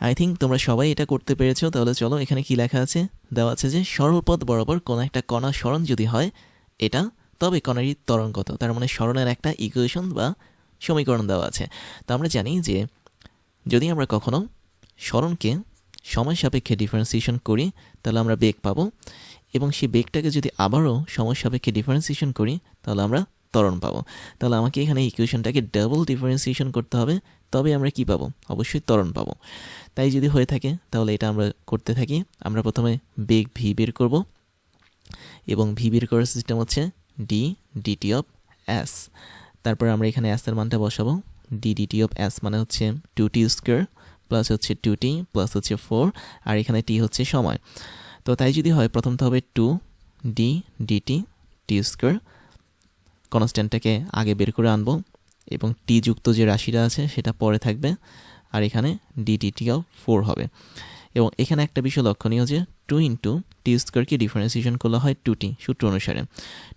I think তোমরা সবাই এটা করতে পেরেছ। তাহলে চলো, এখানে কি লেখা আছে? দেওয়া আছে যে সরল পথ বরাবর কোনো একটা কণা স্মরণ যদি হয়, এটা তবে কণারই ত্বরণ কত? তার মানে স্মরণের একটা ইকুয়েশন বা সমীকরণ দেওয়া আছে। তো আমরা জানি যে, যদি আমরা কখনো স্মরণকে সময় সাপেক্ষে ডিফারেন্সিয়েশন করি, তাহলে আমরা বেগ পাবো। এবং সেই বেগটাকে যদি আবারও সময় সাপেক্ষে ডিফারেন্সিয়েশন করি, তাহলে আমরা ত্বরণ পাবো। তাহলে আমাকে এখানে ইকুয়েশনটাকে ডাবল ডিফারেন্সিয়েশন করতে হবে। তবে আমরা কি পাবো? অবশ্যই ত্বরণ পাবো। তাই যদি হয়ে থাকে, তাহলে এটা আমরা করতে থাকি। আমরা প্রথমে বেগ ভি বের করব এবং ভি বের করার সিস্টেম হচ্ছে ডি ডিটি অফ এস তারপর আমরা এখানে এসের মানটা বসাবো। ডি ডিটি অফ এস মানে হচ্ছে টু টি স্কোয়ার প্লাস হচ্ছে টু টি প্লাস হচ্ছে ফোর আর এখানে টি হচ্ছে সময়। তো তাই যদি হয় প্রথমটা হবে two d d t t square কনস্ট্যান্টটাকে আগে বের করে আনব। এবং টি যুক্ত যে রাশিটা আছে, সেটা পরে থাকবে। আর এখানে ডিটিটি অফ ফোর হবে। এবং এখানে একটা বিষয় লক্ষণীয় যে টু ইন্টু টি স্কোয়ারকে ডিফারেন্সিয়েশন করলে হয় টু টি সূত্র অনুসারে।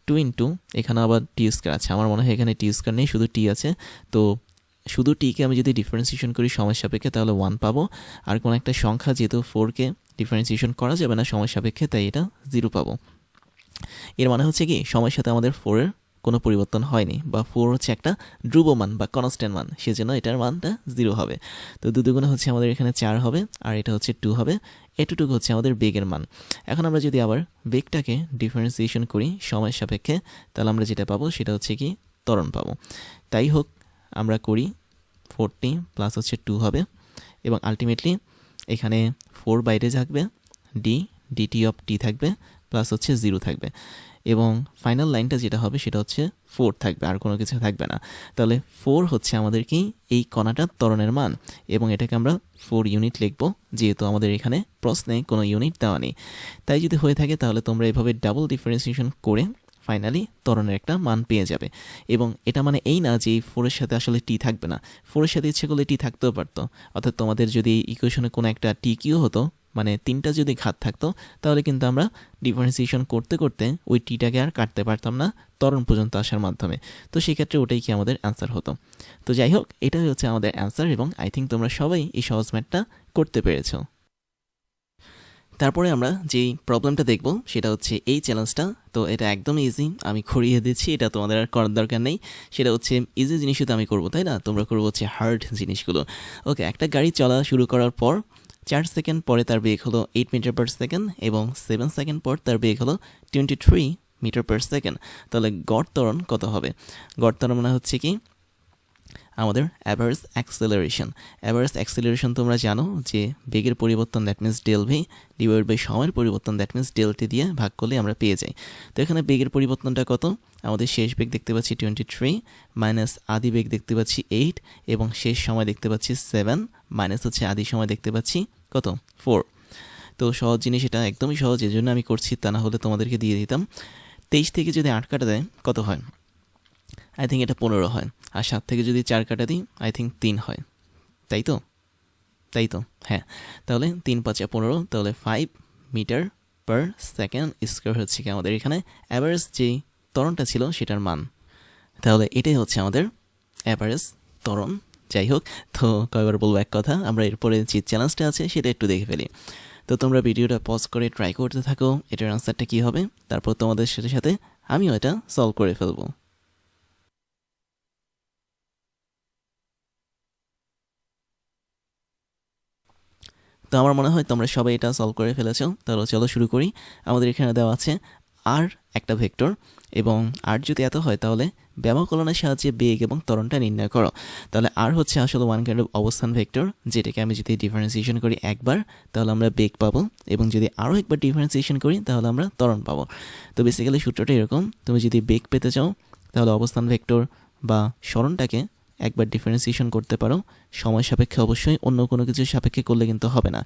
টু ইন্টু এখানে আবার টি স্কোয়ার আছে। আমার মনে হয় এখানে টি স্কোয়ার নেই, শুধু টি আছে। তো শুধু টিকে আমি যদি ডিফারেন্সিয়েশন করি সময় সাপেক্ষে, তাহলে ওয়ান পাবো। আর কোনো একটা সংখ্যা যেহেতু ফোরকে ডিফারেন্সিয়েশন করা যাবে না সময় সাপেক্ষে, তাই এটা জিরো পাবো। এর মানে হচ্ছে কি, সময়ের সাথে আমাদের ফোরের কোনো পরিবর্তন হয়নি বা ফোর হচ্ছে একটা ধ্রুব মান বা কনস্ট্যান্ট মান, সেজন্য এটার মানটা জিরো হবে। তো দু দুগুণে হচ্ছে আমাদের এখানে চার হবে আর এটা হচ্ছে টু হবে। এটুটুকু হচ্ছে আমাদের বেগের মান। এখন আমরা যদি আবার বেগটাকে ডিফারেন্সিয়েশন করি সময়ের সাপেক্ষে, তাহলে আমরা যেটা পাবো সেটা হচ্ছে কি ত্বরণ পাবো। তাই হোক, আমরা করি ফোরটি প্লাস হচ্ছে টু হবে এবং আলটিমেটলি এখানে ফোর বাইরে থাকবে ডি ডিটি অফ টি থাকবে প্লাস হচ্ছে জিরো থাকবে। এবং ফাইনাল লাইনটা যেটা হবে সেটা হচ্ছে ফোর থাকবে, আর কোনো কিছু থাকবে না। তাহলে ফোর হচ্ছে আমাদের কি? এই কণাটার ত্বরণের মান, এবং এটাকে আমরা ফোর ইউনিট লিখব, যেহেতু আমাদের এখানে প্রশ্নে কোনো ইউনিট দেওয়া নেই। তাই যদি হয়ে থাকে, তাহলে তোমরা এভাবে ডাবল ডিফারেন্সিয়েশন করে ফাইনালি তরণের একটা মান পেয়ে যাবে। এবং এটা মানে এই না যে এই ফোরের সাথে আসলে টি থাকবে না। ফোরের সাথে ইচ্ছে করলে টি থাকতেও পারতো। অর্থাৎ তোমাদের যদি ইকুয়েশনে কোনো একটা টি কিউ হতো মানে তিনটা যদি ঘাত থাকতো, তাহলে কিন্তু আমরা ডিফারেন্সিয়েশন করতে করতে ওই টিটাকে আর কাটতে পারতাম না ত্বরণ পর্যন্ত আসার মাধ্যমে। তো সেক্ষেত্রে ওটাই কি আমাদের অ্যান্সার হতো। তো যাই হোক, এটাই হচ্ছে আমাদের অ্যান্সার এবং আই থিঙ্ক তোমরা সবাই এই সহজ ম্যাথটা করতে পেরেছ। তারপরে আমরা যেই প্রবলেমটা দেখব, সেটা হচ্ছে এই চ্যালেঞ্জটা তো এটা একদম ইজি আমি খড়িয়ে দিচ্ছি, এটা তোমাদের আর করার দরকার নেই। সেটা হচ্ছে ইজি জিনিসই তো আমি করব, তাই না? তোমরা করব হচ্ছে হার্ড জিনিসগুলো। ওকে একটা গাড়ি চলা শুরু করার পর চার সেকেন্ড পরে তার বেগ হলো এইট মিটার পার সেকেন্ড এবং সেভেন সেকেন্ড পর তার বেগ হলো twenty three metre per second তাহলে গড় ত্বরণ কত হবে? গড় ত্বরণ মানে হচ্ছে কি? আমাদের অ্যাভারেজ অ্যাক্সেলারেশন অ্যাভারেজ অ্যাক্সেলারেশন তোমরা জানো যে বেগের পরিবর্তন that means del v divide by সময়ের পরিবর্তন দ্যাট মিন্স ডেলটি দিয়ে ভাগ করলে আমরা পেয়ে যাই। তো এখানে বেগের পরিবর্তনটা কত? আমাদের শেষ বেগ দেখতে পাচ্ছি টোয়েন্টি থ্রি মাইনাস আদি বেগ দেখতে পাচ্ছি এইট এবং শেষ সময় দেখতে পাচ্ছি সেভেন মাইনাস হচ্ছে আদি সময় দেখতে পাচ্ছি কত? ফোর তো সহজ জিনিস এটা, একদমই সহজ এই জন্য আমি করছি, তা না হলে তোমাদেরকে দিয়ে দিতাম। তেইশ থেকে যদি আট কাটা দেয়, কত হয়? আই থিঙ্ক এটা পনেরো হয়। আর সাত থেকে যদি চার কাটা দিই আই থিঙ্ক তিন হয়। তাই তো? তাই তো হ্যাঁ। তাহলে তিন পাঁচে পনেরো, তাহলে five metre per second square হচ্ছে কি আমাদের এখানে। অ্যাভারেজ যেই তরণটা ছিল সেটার মান। তাহলে এটাই হচ্ছে আমাদের অ্যাভারেজ তরণ যাই হোক, তো কয়েকবার বলব এক কথা, আমরা এরপরে যে চ্যালেঞ্জটা আছে সেটা একটু দেখে ফেলি। তো তোমরা ভিডিওটা পজ করে ট্রাই করতে থাকো, এটার আনসারটা কী হবে? তারপর তোমাদের সাথে সাথে আমিও এটা সলভ করে ফেলব। তো আমার মনে হয় তোমরা সবাই এটা সলভ করে ফেলেছো। তাহলে চলো শুরু করি। আমাদের এখানে দেওয়া আছে আর একটা ভেক্টর এবং আর যদি এত হয় তাহলে ব্যবকলনের সাহায্যে বেগ এবং ত্বরণটা নির্ণয় করো। তাহলে আর হচ্ছে আসলে ওয়ান কাইন্ড অফ অবস্থান ভেক্টর, যেটাকে আমি যদি ডিফারেন্সিয়েশন করি একবার, তাহলে আমরা বেগ পাবো এবং যদি আরও একবার ডিফারেন্সিয়েশন করি, তাহলে আমরা ত্বরণ পাবো। তো বেসিক্যালি সূত্রটা এরকম, তুমি যদি বেগ পেতে চাও, তাহলে অবস্থান ভেক্টর বা স্মরণটাকে একবার ডিফারেন্সিয়েশন করতে পারো। সময় সাপেক্ষে অবশ্যই অন্য কোনো কিছু সাপেক্ষে করলে কিন্তু হবে না।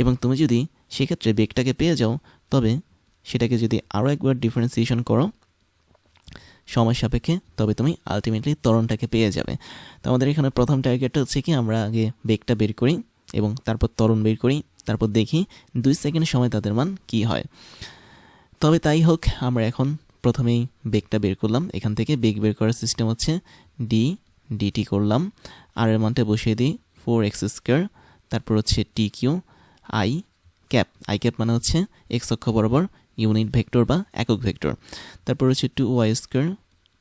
এবং তুমি যদি সেক্ষেত্রে বেগটাকে পেয়ে যাও, তবে সেটাকে যদি আরও একবার ডিফারেন্সিয়েশন করো সময় সাপেক্ষে, তবে তুমি আলটিমেটলি ত্বরণটাকে পেয়ে যাবে। তো আমাদের এখানে প্রথম টার্গেটটা হচ্ছে কি, আমরা আগে বেগটা বের করি এবং তারপর ত্বরণ বের করি, তারপর দেখি দুই সেকেন্ড সময় তাদের মান কি হয়। তবে তাই হোক, আমরা এখন প্রথমেই বেগটা বের করলাম। এখান থেকে বেগ বের করার সিস্টেম হচ্ছে ডি ডিটি করলাম। আর এর মানটা বসিয়ে দিই। ফোর এক্স স্কোয়ার তারপর হচ্ছে t q i cap i cap মানে হচ্ছে এক্স অক্ষ বরাবর ইউনিট ভেক্টর বা একক ভেক্টর তারপর হচ্ছে two y square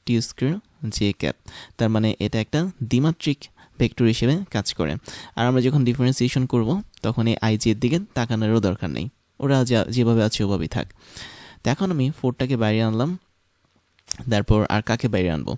t square j cap তার মানে এটা একটা দ্বিমাত্রিক ভেক্টর হিসেবে কাজ করে। আর আমরা যখন ডিফারেন্সিয়েশন করব, তখন এই আই জের দিকে তাকানোরও দরকার নেই। ওরা যা, যেভাবে আছে ওভাবেই থাক। তো এখন আমি ফোরটাকে বাইরে আনলাম। তারপর আর কাকে বাইরে আনব?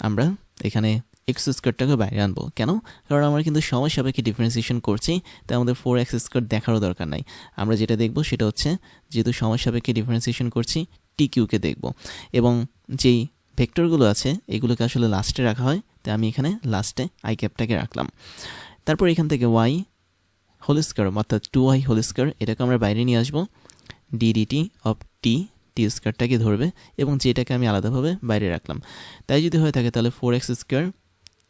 আমরা এখানে এক্স স্কোয়ারটাকে বাইরে আনব। কেন? কারণ আমরা কিন্তু সময় সাপেক্ষে ডিফারেন্সিয়েশন করছি, তাই আমাদের ফোর এক্স স্কোয়ার দেখারও দরকার নাই। আমরা যেটা দেখব সেটা হচ্ছে, যেহেতু সময় সাপেক্ষে ডিফারেন্সিয়েশন করছি টি কিউকে দেখব। এবং যেই ভেক্টরগুলো আছে, এগুলোকে আসলে লাস্টে রাখা হয়, তাই আমি এখানে লাস্টে আই ক্যাপটাকে রাখলাম। তারপর এখান থেকে ওয়াই হোল স্কোয়ার অর্থাৎ টু ওয়াই হোল স্কোয়ার এটাকে আমরা বাইরে নিয়ে আসব। ডিডিটি অফ টি টি স্কোয়ারটাকে ধরবে, এবং যেটাকে আমি আলাদাভাবে বাইরে রাখলাম। তাই যদি হয়ে থাকে, তাহলে ফোর এক্স স্কোয়ার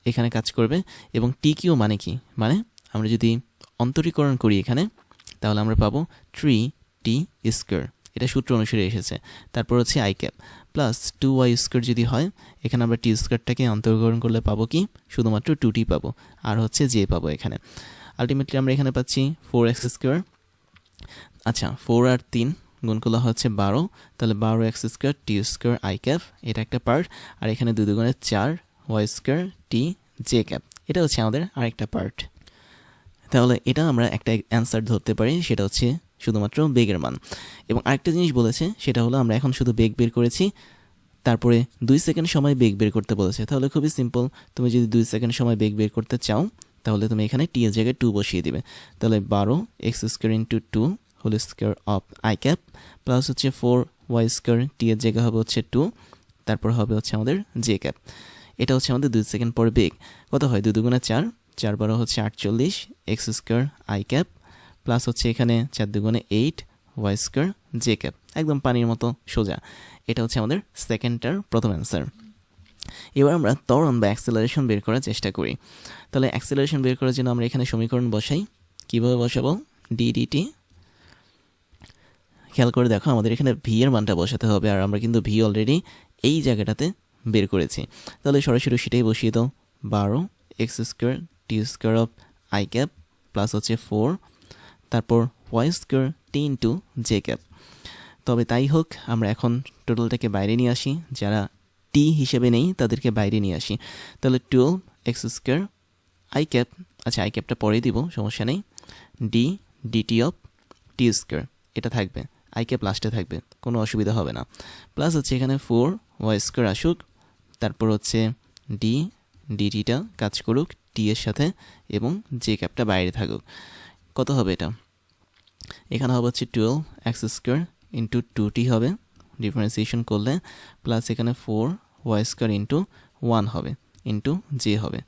এখানে কাজ করবে। এবং টি কিউ মানে কি? মানে আমরা যদি অন্তরীকরণ করি এখানে, তাহলে আমরা পাবো থ্রি টি স্কোয়ার এটা সূত্র অনুসারে এসেছে। তারপর হচ্ছে i cap plus two y square যদি হয়, এখানে আমরা টি স্কোয়ারটাকে অন্তর্গ্রহণ করলে পাবো কি? শুধুমাত্র টু টি পাবো। আর হচ্ছে জে পাবো এখানে। আলটিমেটলি আমরা এখানে পাচ্ছি ফোর এক্স স্কোয়ার আচ্ছা ফোর আর তিন গুণ করলে হচ্ছে বারো। তাহলে বারো x square t square i cap এটা একটা পার্ট আর এখানে দুই দুগুণে চার y square t j cap এটা হচ্ছে আমাদের আরেকটা পার্ট তাহলে এটা আমরা একটা অ্যান্সার ধরতে পারি, সেটা হচ্ছে শুধুমাত্র বেগের মান। এবং আরেকটা জিনিস বলেছে, সেটা হলো আমরা এখন শুধু বেগ বের করেছি, তারপরে দুই সেকেন্ড সময় বেগ বের করতে বলেছে। তাহলে খুবই সিম্পল তুমি যদি দুই সেকেন্ড সময় বেগ বের করতে চাও, তাহলে তুমি এখানে টি এর জায়গায় টু বসিয়ে দিবে। তাহলে বারো x square into two whole square of i cap plus হচ্ছে ফোর ওয়াই স্কোয়ার টি এর জায়গা হবে হচ্ছে টু তারপর হবে হচ্ছে আমাদের জে ক্যাপ এটা হচ্ছে আমাদের দুই সেকেন্ড পর বেগ। কত হয়? দুই দুগুণে চার। চার বারো হচ্ছে আটচল্লিশ। X square i cap. Plus হচ্ছে এখানে চার দুগুণে eight y square j cap. একদম পানির মতো সোজা। এটা হচ্ছে আমাদের সেকেন্ডটার প্রথম অ্যান্সার। এবার আমরা ত্বরণ বা অ্যাক্সেলারেশন বের করার চেষ্টা করি। তাহলে অ্যাক্সেলারেশন বের করার জন্য আমরা এখানে সমীকরণ বসাই। কীভাবে বসাবো? ডিডিটি। খেয়াল করে দেখো, আমাদের এখানে ভি এর মানটা বসাতে হবে। আর আমরা কিন্তু ভি অলরেডি এই জায়গাটাতে বের করেছি। তাহলে সরাসরি সেটাই বসিয়ে দাও। বারো x square t square of i cap plus হচ্ছে ফোর তারপর y square t into j cap তবে তাই হোক, আমরা এখন টোটালটাকে বাইরে নিয়ে আসি। যারা টি হিসেবে নেই, তাদেরকে বাইরে নিয়ে আসি। তাহলে twelve x square i cap আচ্ছা আই ক্যাপটা পরেই দিব, সমস্যা নেই। D d t of t square এটা থাকবে। আই ক্যাপ লাস্টে থাকবে, কোনো অসুবিধা হবে না। প্লাস হচ্ছে এখানে ফোর ওয়াই স্কোয়ার আসুক। তারপর হচ্ছে ডি ডিটিটা কাজ করুক টি এর সাথে এবং জে ক্যাপটা বাইরে থাকুক। কত হবে এটা? এখানে হবে হচ্ছে twelve x square into two t হবে। ডিফারেন্সিয়েশন করলে প্লাস এখানে four y square into one হবে ইন্টু জে হবে।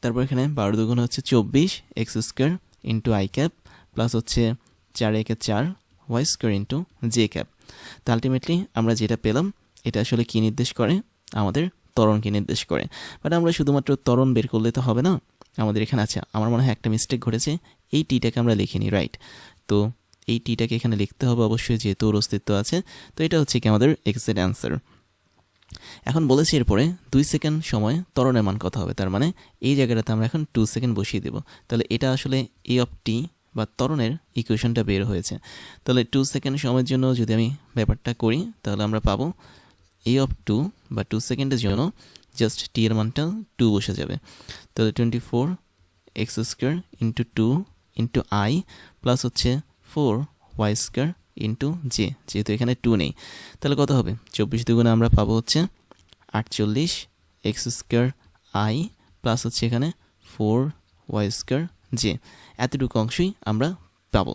তারপর এখানে বারো দুগুণ হচ্ছে চব্বিশ x square into i cap plus হচ্ছে চার একে চার y square into j cap তো আলটিমেটলি আমরা যেটা পেলাম এটা আসলে কী নির্দেশ করে? আমাদের ত্বরণকে নির্দেশ করে? বাট আমরা শুধুমাত্র ত্বরণ বের করলে তো হবে না। আমাদের এখানে আছে, আমার মনে হয় একটা মিস্টেক ঘটেছে, এই টিটাকে আমরা লিখিনি রাইট তো এই টিটাকে এখানে লিখতে হবে অবশ্যই যেহেতু ওর অস্তিত্ব আছে, তো এটা হচ্ছে কি আমাদের এক্সেট অ্যান্সার এখন বলেছি এরপরে, দুই সেকেন্ড সময় ত্বরণের মান কথা হবে? তার মানে এই জায়গাটাতে আমরা এখন টু সেকেন্ড বসিয়ে দেব। তাহলে এটা আসলে এ অফ টি বা ত্বরণের ইকুয়েশনটা বের হয়েছে। তাহলে টু সেকেন্ড সময়ের জন্য যদি আমি ব্যাপারটা করি, তাহলে আমরা পাবো এ অফ টু বা টু সেকেন্ডের জন্য জাস্ট টি এর মানটা টু বসে যাবে। তাহলে twenty four x square into two into i plus হচ্ছে four y square into j যেহেতু এখানে টু নেই। তাহলে কত হবে? চব্বিশ দুগুণে আমরা পাবো হচ্ছে আটচল্লিশ এক্স স্কোয়ার আই প্লাস হচ্ছে এখানে ফোর ওয়াই স্কোয়ার জে এতটুকু অংশই আমরা পাবো।